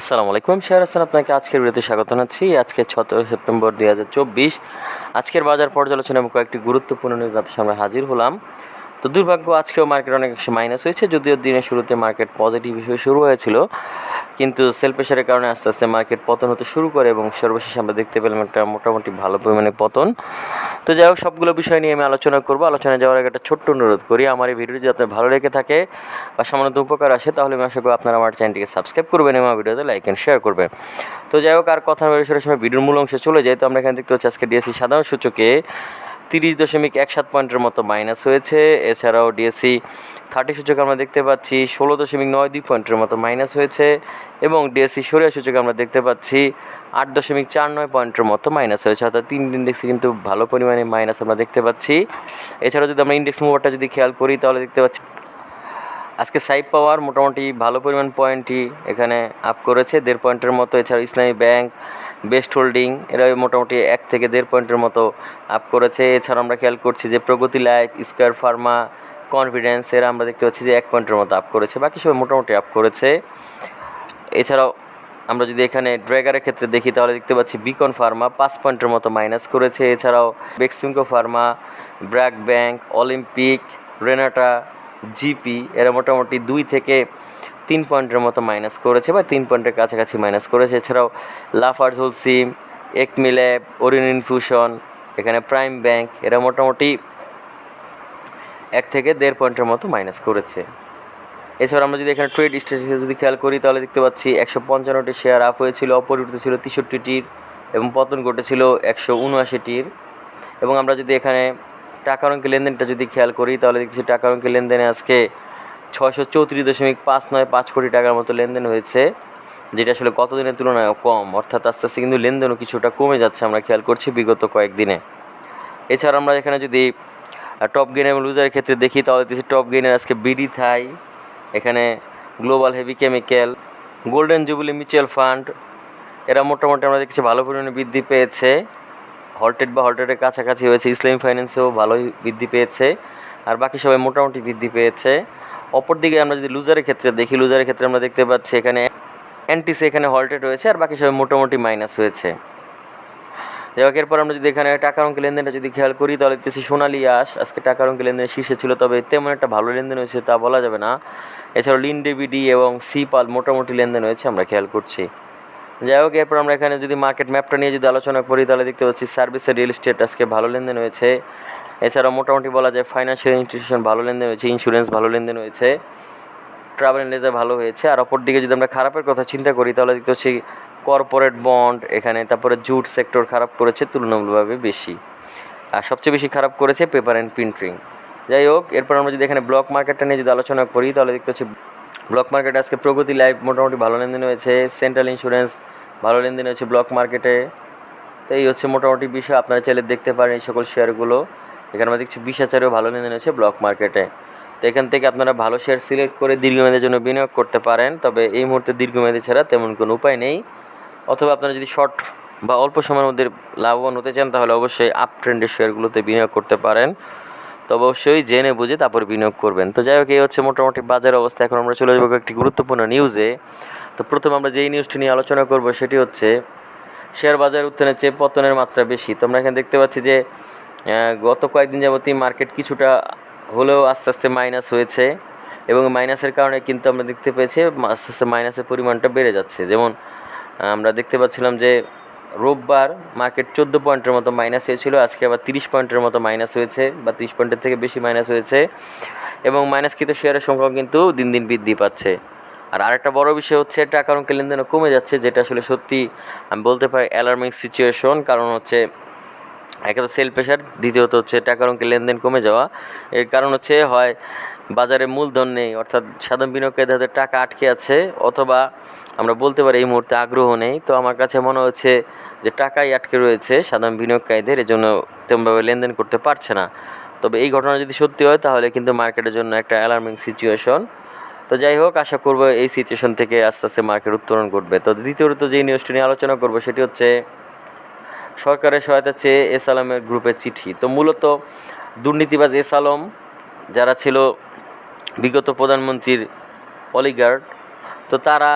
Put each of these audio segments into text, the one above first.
আসসালামু আলাইকুম শেয়ার হাসান, আপনাকে আজকের ভিডিওতে স্বাগত জানাচ্ছি। আজকে ছতেরো সেপ্টেম্বর দুই হাজার চব্বিশ। আজকের বাজার পর্যালোচনা এবং কয়েকটি গুরুত্বপূর্ণ নিউজ আপনার সামনে হাজির হলাম। তো দুর্ভাগ্য, আজকেও মার্কেট অনেক মাইনাস হয়েছে, যদিও দিনের শুরুতে মার্কেট পজিটিভ হিসেবে শুরু হয়েছিল। কিন্তু সেল প্রেশারের কারণে আস্তে আস্তে মার্কেট পতন হতে শুরু করে এবং সর্বশেষ আমরা দেখতে পেলাম একটা মোটামুটি ভালো পরিমাণে পতন। তো যাই হোক, সবগুলো বিষয় নিয়ে আমি আলোচনা করব। আলোচনায় যাওয়ার আগে একটা ছোট্ট অনুরোধ করি, আমার এই ভিডিও যদি আপনার ভালো লেগে থাকে বা সামান্য উপকার আসে, তাহলে আমি আশা করি আপনারা আমার চ্যানেলটিকে সাবস্ক্রাইব করবেন এবং আমার ভিডিওতে লাইক অ্যান্ড শেয়ার করবেন। তো যাই হোক, আর কথা বলে সময় ভিডিওর মূল অংশে চলে যাই। তো আমরা এখানে দেখতে পাচ্ছি আজকে ডিএসসি সাধারণ সূচকে তিরিশ দশমিক এক সাত পয়েন্টের মতো মাইনাস হয়েছে। এছাড়াও ডিএসসি থার্টি সূচক আমরা দেখতে পাচ্ছি, ষোলো দশমিক নয় দুই পয়েন্টের মতো মাইনাস হয়েছে এবং ডিএসসি সরিয়া সূচক আমরা দেখতে পাচ্ছি, আট দশমিক চার নয় পয়েন্টের মতো মাইনাস হয়েছে। অর্থাৎ তিন ইন্ডেক্সে কিন্তু ভালো পরিমাণে মাইনাস আমরা দেখতে পাচ্ছি। এছাড়াও যদি আমরা ইন্ডেক্স মুভারটা যদি খেয়াল করি, তাহলে দেখতে পাচ্ছি আজকে সাইপ পাওয়ার মোটামুটি ভালো পরিমাণ পয়েন্টই এখানে আপ করেছে। দেড় পয়েন্টের মতো। এছাড়া ইসলামী ব্যাংক বেস্ট হোল্ডিং, এরা মোটামুটি এক থেকে দেড় পয়েন্টের মতো আপ করেছে। এছাড়া আমরা খেয়াল করছি যে Pragati Life, Square Pharma Confidence এরা আমরা দেখতে পাচ্ছি যে এক পয়েন্টের মতো আপ করেছে। বাকি সবাই মোটামুটি আপ করেছে। এছাড়াও আমরা যদি এখানে ড্র্যাগারের ক্ষেত্রে দেখি, তাহলে দেখতে পাচ্ছি বিকন ফার্মা পাঁচ পয়েন্টের মতো মাইনাস করেছে। এছাড়াও Beximco Pharma BRAC Bank Olympic Renata GP এরা মোটামুটি দুই থেকে তিন পয়েন্টের মতো মাইনাস করেছে বা তিন পয়েন্টের কাছাকাছি মাইনাস করেছে। এছাড়াও Lafarge Holcim Acme Lab Orion Infusion এখানে প্রাইম ব্যাংক এরা মোটামুটি এক থেকে দেড় পয়েন্টের মতো মাইনাস করেছে। এছাড়া আমরা যদি এখানে ট্রেড স্ট্যাটাসে যদি খেয়াল করি, তাহলে দেখতে পাচ্ছি একশো পঞ্চান্নটি শেয়ার আপ হয়েছিল, অপরিবর্তিত ছিল তেষট্টিটির এবং পতন ঘটেছিল একশো উনআশিটির। এবং আমরা যদি এখানে টাকার অঙ্কের লেনদেনটা যদি খেয়াল করি, তাহলে দেখছি টাকার অঙ্কের লেনদেনে আজকে ছয়শো চৌত্রিশ দশমিক পাঁচ নয় পাঁচ কোটি টাকার মতো লেনদেন হয়েছে, যেটা আসলে গত দিনের তুলনায় কম? অর্থাৎ আস্তে আস্তে কিন্তু লেনদেনও কিছুটা কমে যাচ্ছে, আমরা খেয়াল করছি বিগত কয়েকদিনে। এছাড়া আমরা এখানে যদি টপ গেইন এবং লুজারের ক্ষেত্রে দেখি, তাহলে টপ গেইনের আজকে বিডি থাই এখানে Global Heavy Chemical Golden Jubilee Mutual Fund এরা মোটামুটি আমরা দেখছি ভালো পরিমাণে বৃদ্ধি পেয়েছে। হলটেড বা হলটেডের কাছাকাছি হয়েছে ইসলামী ফাইন্যান্সেও ভালোই বৃদ্ধি পেয়েছে, আর বাকি সবাই মোটামুটি বৃদ্ধি পেয়েছে। অপরদিকে আমরা যদি লুজারের ক্ষেত্রে দেখি লুজারের ক্ষেত্রে আমরা দেখতে পাচ্ছি এখানে এনটিসি এখানে হল্টেড হয়েছে আর বাকি সবাই মোটামুটি মাইনাস হয়েছে। যাই হোক, এরপর আমরা যদি এখানে টাকার অঙ্কের লেনদেনটা যদি খেয়াল করি, তাহলে দেখতেছি সোনালি আস আজকে টাকার অঙ্কের লেনদেনের শীর্ষে ছিল, তবে তেমন একটা ভালো লেনদেন হয়েছে তা বলা যাবে না। এছাড়াও লিন ডেবিডি এবং সিপাল মোটামুটি লেনদেন হয়েছে, আমরা খেয়াল করছি। যাই হোক, এরপর আমরা এখানে যদি মার্কেট ম্যাপটা নিয়ে যদি আলোচনা করি, তাহলে দেখতে পাচ্ছি সার্ভিসের রিয়েল এস্টেট আজকে ভালো লেনদেন হয়েছে। এছাড়াও মোটামুটি বলা যায় ফাইন্যান্সিয়াল ইনস্টিটিউশন ভালো লেনদেন হয়েছে ইন্স্যুরেন্স ভালো লেনদেন হয়েছে ট্রাভেল লেজার ভালো হয়েছে, আর অপর দিকে যদি আমরা খারাপের কথা চিন্তা করি, তাহলে দেখতে পাচ্ছি কর্পোরেট বন্ড এখানে, তারপরে জুট সেক্টর খারাপ করেছে, তুলনামূলকভাবে বেশি। আর সবচেয়ে বেশি খারাপ করেছে পেপার অ্যান্ড প্রিন্টিং যাই হোক, এরপর আমরা যদি এখানে ব্লক মার্কেটটা নিয়ে যদি আলোচনা করি, তাহলে দেখতে পাচ্ছি ব্লক মার্কেটে আজকে প্রগতি লাইফ মোটামুটি ভালো লেনদেন হয়েছে সেন্ট্রাল ইন্স্যুরেন্স ভালো লেনদেন হয়েছে ব্লক মার্কেটে তো এই হচ্ছে মোটামুটি বিষয়, আপনারা চাইলে দেখতে পারেন এই সকল শেয়ারগুলো এখানে আমরা দেখছি বিশ হাজারেও ভালো লেনদেন হয়েছে ব্লক মার্কেটে। তো এখান থেকে আপনারা ভালো শেয়ার সিলেক্ট করে দীর্ঘমেয়াদের জন্য বিনিয়োগ করতে পারেন, তবে এই মুহূর্তে দীর্ঘমেয়াদী ছাড়া তেমন কোনো উপায় নেই। অথবা আপনারা যদি শর্ট বা অল্প সময়ের মধ্যে লাভবান হতে চান, তাহলে অবশ্যই আপ ট্রেন্ডের শেয়ারগুলোতে বিনিয়োগ করতে পারেন। তো অবশ্যই জেনে বুঝে তারপর বিনিয়োগ করবেন। তো যাই হোক, এই হচ্ছে মোটামুটি বাজার অবস্থা। এখন আমরা চলে যাব একটি গুরুত্বপূর্ণ নিউজে তো প্রথমে আমরা যেই নিউজটি নিয়ে আলোচনা করব, সেটি হচ্ছে শেয়ার বাজার উত্থানের চেয়ে পতনের মাত্রা বেশি। তো আমরা এখানে দেখতে পাচ্ছি যে গত কয়েকদিন যাবতই মার্কেট কিছুটা হলেও আস্তে আস্তে মাইনাস হয়েছে এবং মাইনাসের কারণে কিন্তু আমরা দেখতে পেয়েছি আস্তে আস্তে মাইনাসের পরিমাণটা বেড়ে যাচ্ছে। যেমন আমরা দেখতে পাচ্ছিলাম যে রোববার মার্কেট চোদ্দ পয়েন্টের মতো মাইনাস হয়েছিল, আজকে আবার তিরিশ পয়েন্টের মতো মাইনাস হয়েছে বা তিরিশ পয়েন্টের থেকে বেশি মাইনাস হয়েছে এবং মাইনাসকৃত শেয়ারের সংখ্যাও কিন্তু দিন দিন বৃদ্ধি পাচ্ছে। আর আরেকটা বড় বিষয় হচ্ছে, টাকার অঙ্কের লেনদেনও কমে যাচ্ছে, যেটা আসলে সত্যি আমি বলতে পারি অ্যালার্মিং সিচুয়েশন কারণ হচ্ছে একে তো সেল প্রেশার দ্বিতীয়ত হচ্ছে টাকার অঙ্কের লেনদেন কমে যাওয়া। এর কারণ হচ্ছে হয় বাজারে মূলধন নেই, অর্থাৎ সাধারণ বিনিয়োগকারীদের টাকা আটকে আছে, অথবা আমরা বলতে পারি এই মুহূর্তে আগ্রহ নেই। তো আমার কাছে মনে হচ্ছে যে টাকাই আটকে রয়েছে সাধারণ বিনিয়োগকারীদের, এজন্য তেমনভাবে লেনদেন করতে পারছে না। তবে এই ঘটনা যদি সত্যি হয়, তাহলে কিন্তু মার্কেটের জন্য একটা অ্যালার্মিং সিচুয়েশন তো যাই হোক, আশা করব এই সিচুয়েশন থেকে আস্তে আস্তে মার্কেট উত্তরণ ঘটবে। তো দ্বিতীয়ত যে নিউজটি নিয়ে আলোচনা করব, সেটি হচ্ছে সরকারের সহায়তা চেয়ে এস আলমের গ্রুপের চিঠি। তো মূলত দুর্নীতিবাজ এস আলম, যারা ছিল বিগত প্রধানমন্ত্রীর অলিগার্ড, তো তারা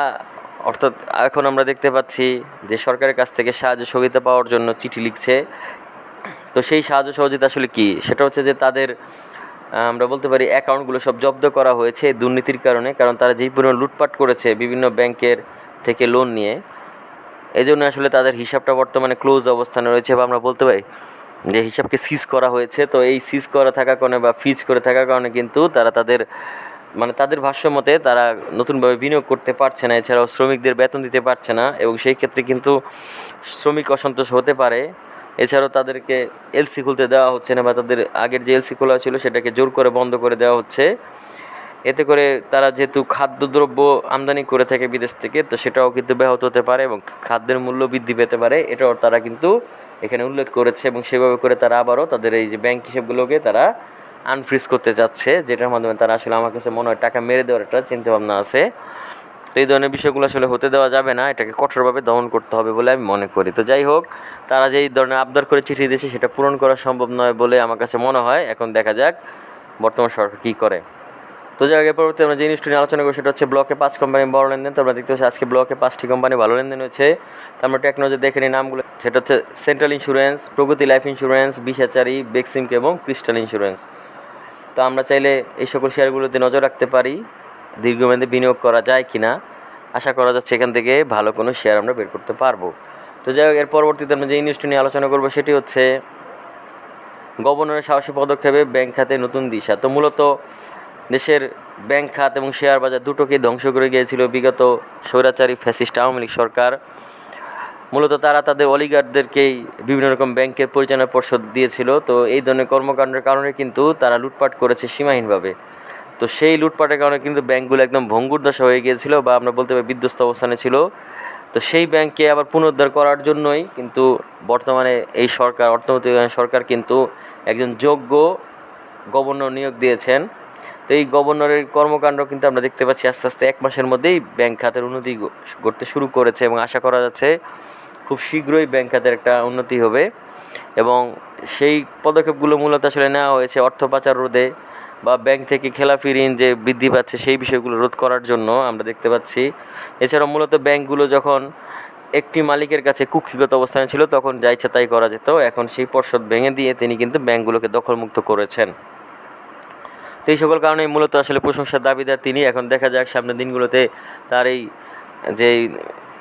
অর্থাৎ এখন আমরা দেখতে পাচ্ছি যে সরকারের কাছ থেকে সাহায্য সহযোগিতা পাওয়ার জন্য চিঠি লিখছে। তো সেই সাহায্য সহযোগিতা আসলে কি? সেটা হচ্ছে যে তাদের আমরা বলতে পারি অ্যাকাউন্টগুলো সব জব্দ করা হয়েছে দুর্নীতির কারণে, কারণ তারা যেই পরিমাণ লুটপাট করেছে বিভিন্ন ব্যাংকের থেকে লোন নিয়ে এই জন্য আসলে তাদের হিসাবটা বর্তমানে ক্লোজ অবস্থানে রয়েছে বা আমরা বলতে পারি যে হিসাবকে সিজ করা হয়েছে। তো এই সিজ করা থাকার কারণে বা ফিজ করে থাকার কারণে কিন্তু তারা তাদের মানে তাদের ভাষ্য মতে তারা নতুনভাবে বিনিয়োগ করতে পারছে না। এছাড়াও শ্রমিকদের বেতন দিতে পারছে না এবং সেই ক্ষেত্রে কিন্তু শ্রমিক অসন্তোষ হতে পারে। এছাড়াও তাদেরকে এলসি খুলতে দেওয়া হচ্ছে না বা তাদের আগের যে এলসি খোলা ছিল সেটাকে জোর করে বন্ধ করে দেওয়া হচ্ছে। এতে করে তারা যেহেতু খাদ্যদ্রব্য আমদানি করে থাকে বিদেশ থেকে, তো সেটাও কিন্তু ব্যাহত হতে পারে এবং খাদ্যের মূল্য বৃদ্ধি পেতে পারে। এটাও তারা কিন্তু এখানে উল্লেখ করেছে এবং সেভাবে করে তারা আবারও তাদের এই যে ব্যাংক হিসেবগুলোকে তারা আনফ্রিজ করতে যাচ্ছে, যেটার মাধ্যমে তারা আসলে আমার কাছে মনে হয় টাকা মেরে দেওয়ার একটা চিন্তাভাবনা আছে। তো এই ধরনের বিষয়গুলো আসলে হতে দেওয়া যাবে না, এটাকে কঠোরভাবে দমন করতে হবে বলে আমি মনে করি। তো যাই হোক, তারা যেই ধরনের আবদার করে চিঠি দিয়েছে সেটা পূরণ করা সম্ভব নয় বলে আমার কাছে মনে হয়। এখন দেখা যাক বর্তমান সরকার কী করে। তো যাই আগে পরবর্তী আমরা যে জিনিসটি নিয়ে আলোচনা করি সেটা হচ্ছে ব্লকে পাঁচ কোম্পানি বড় লেনদেন। তো আমরা দেখতে পাচ্ছি আজকে ব্লকে পাঁচটি কোম্পানি ভালো লেনদেন হয়েছে। তো আমরা টেকনোলজি দেখে নিই নামগুলো। সেটা হচ্ছে Central Insurance Pragati Life Insurance বিশাচারি Beximco এবং ক্রিস্টাল ইন্স্যুরেন্স তো আমরা চাইলে এই সকল শেয়ারগুলোতে নজর রাখতে পারি, দীর্ঘমেয়াদে বিনিয়োগ করা যায় কি না আশা করা যাচ্ছে এখান থেকে ভালো কোনো শেয়ার আমরা বের করতে পারব। তো যাই হোক, এর পরবর্তীতে আমরা যে নিউজটি নিয়ে আলোচনা করব সেটি হচ্ছে, গভর্নরের সাহসী পদক্ষেপে ব্যাংক খাতে নতুন দিশা। তো মূলত দেশের ব্যাংক খাত এবং শেয়ার বাজার দুটোকে ধ্বংস করে গিয়েছিল বিগত স্বৈরাচারী ফ্যাসিস্ট আওয়ামী লীগ সরকার। মূলত তারা তাদের অলিগারদেরকেই বিভিন্ন রকম ব্যাংকের পরিচালনা পর্ষদ দিয়েছিল। তো এই ধরনের কর্মকাণ্ডের কারণে কিন্তু তারা লুটপাট করেছে সীমাহীনভাবে। তো সেই লুটপাটের কারণে কিন্তু ব্যাংকগুলো একদম ভঙ্গুর দশা হয়ে গিয়েছিল বা আমরা বলতে পারি বিধ্বস্ত অবস্থানে ছিল। তো সেই ব্যাংককে আবার পুনরুদ্ধার করার জন্যই কিন্তু বর্তমানে এই সরকার অর্থনৈতিক সরকার কিন্তু একজন যোগ্য গভর্নর নিয়োগ দিয়েছেন। এই গভর্নরের কর্মকাণ্ড কিন্তু আমরা দেখতে পাচ্ছি আস্তে আস্তে এক মাসের মধ্যেই ব্যাংক খাতের উন্নতি করতে শুরু করেছে এবং আশা করা যাচ্ছে খুব শীঘ্রই ব্যাংক খাতের একটা উন্নতি হবে এবং সেই পদক্ষেপগুলো মূলত আসলে নেওয়া হয়েছে অর্থ পাচার রোধে বা ব্যাংক থেকে খেলাফি ঋণ যে বৃদ্ধি পাচ্ছে সেই বিষয়গুলো রোধ করার জন্য আমরা দেখতে পাচ্ছি। এছাড়াও মূলত ব্যাংকগুলো যখন একটি মালিকের কাছে কুক্ষিগত অবস্থানে ছিল তখন যা ইচ্ছা তাই করা যেত। এখন সেই পর্ষদ ভেঙে দিয়ে তিনি কিন্তু ব্যাংকগুলোকে দখলমুক্ত করেছেন। তো এই সকল কারণে মূলত আসলে প্রশংসার দাবিদার তিনি। এখন দেখা যাক সামনের দিনগুলোতে তার এই যে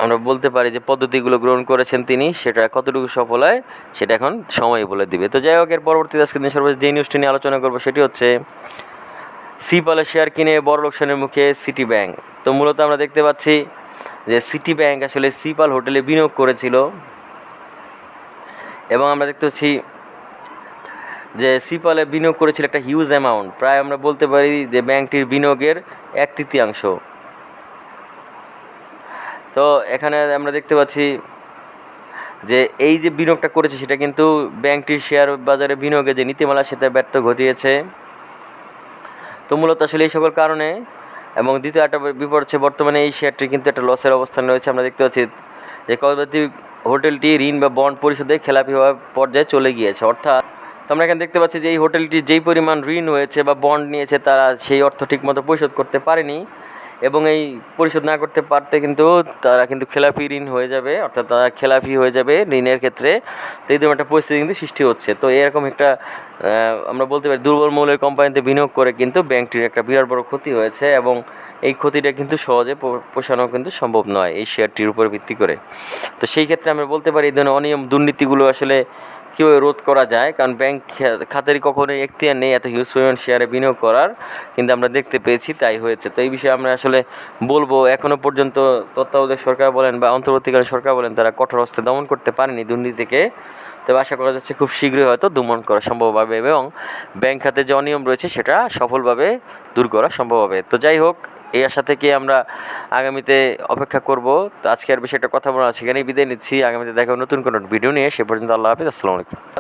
আমরা বলতে পারি যে পদ্ধতিগুলো গ্রহণ করেছেন তিনি, সেটা কতটুকু সফল হয়, সেটা এখন সময় বলে দিবে। তো যাই হোক, এর পরবর্তীতে আজকে দিন সর্বশেষ যে নিউজটি নিয়ে আলোচনা করব সেটি হচ্ছে সিপালের শেয়ার কিনে বড় লোকসানের মুখে সিটি ব্যাংক তো মূলত আমরা দেখতে পাচ্ছি যে সিটি ব্যাংক আসলে সিপাল হোটেলে বিনিয়োগ করেছিল। এবং আমরা দেখতে পাচ্ছি যে সিপালে বিনিয়োগ করেছিল একটা হিউজ অ্যামাউন্ট প্রায় আমরা বলতে পারি যে ব্যাংকটির বিনিয়োগের এক তৃতীয়াংশ। তো এখানে আমরা দেখতে পাচ্ছি যে এই যে বিনিয়োগটা করেছে, সেটা কিন্তু ব্যাংকটির শেয়ার বাজারে বিনিয়োগে যে নীতিমালা, সেটা ব্যর্থ ঘটিয়েছে। তো মূলত আসলে এই সকল কারণে এবং দ্বিতীয় একটা বিপদ হচ্ছে বর্তমানে এই শেয়ারটি কিন্তু একটা লসের অবস্থান রয়েছে। আমরা দেখতে পাচ্ছি যে কলকাতি হোটেলটি ঋণ বা বন্ড পরিশোধে খেলাপি হওয়ার পর্যায়ে চলে গিয়েছে। অর্থাৎ আমরা এখানে দেখতে পাচ্ছি যে এই হোটেলটি যেই পরিমাণ ঋণ হয়েছে বা বন্ড নিয়েছে তারা সেই অর্থ ঠিকমতো পরিশোধ করতে পারেনি এবং এই পরিশোধ না করতে পারতে কিন্তু তারা কিন্তু খেলাপি ঋণ হয়ে যাবে, অর্থাৎ তারা খেলাপি হয়ে যাবে ঋণের ক্ষেত্রে। তো এই ধরনের একটা পরিস্থিতি কিন্তু সৃষ্টি হচ্ছে। তো এরকম একটা আমরা বলতে পারি দুর্বল মূল্যের কোম্পানিতে বিনিয়োগ করে কিন্তু ব্যাংকটির একটা বিরাট বড় ক্ষতি হয়েছে এবং এই ক্ষতিটা কিন্তু সহজে পোষানো কিন্তু সম্ভব নয় এই শেয়ারটির উপর ভিত্তি করে। তো সেই ক্ষেত্রে আমরা বলতে পারি এই ধরনের অনিয়ম দুর্নীতিগুলো আসলে কীভাবে রোধ করা যায়? কারণ ব্যাংক খা- খাতেরই কখনোই এখতিয়ার নেই এত হিউজ পরিমাণ শেয়ারে বিনিয়োগ করার। কিন্তু আমরা দেখতে পেয়েছি তাই হয়েছে। তো এই বিষয়ে আমরা আসলে বলব এখনও পর্যন্ত তত্ত্বাবধায়ক সরকার বলেন বা অন্তর্বর্তীকালীন সরকার বলেন, তারা কঠোর হস্তে দমন করতে পারেনি দুর্নীতিকে তবে আশা করা যাচ্ছে খুব শীঘ্রই হয়তো দমন করা সম্ভব হবে এবং ব্যাংক খাতে যে অনিয়ম রয়েছে, সেটা সফলভাবে দূর করা সম্ভব হবে। তো যাই হোক এই আশা থেকে আমরা আগামীতে অপেক্ষা করব। তো আজকে আর বেশি একটা কথা বলা সেখানেই বিদায় নিচ্ছি। আগামীতে দেখা নতুন কোনো ভিডিও নিয়ে। সে পর্যন্ত আল্লাহ হাফিজ। আসসালামু আলাইকুম।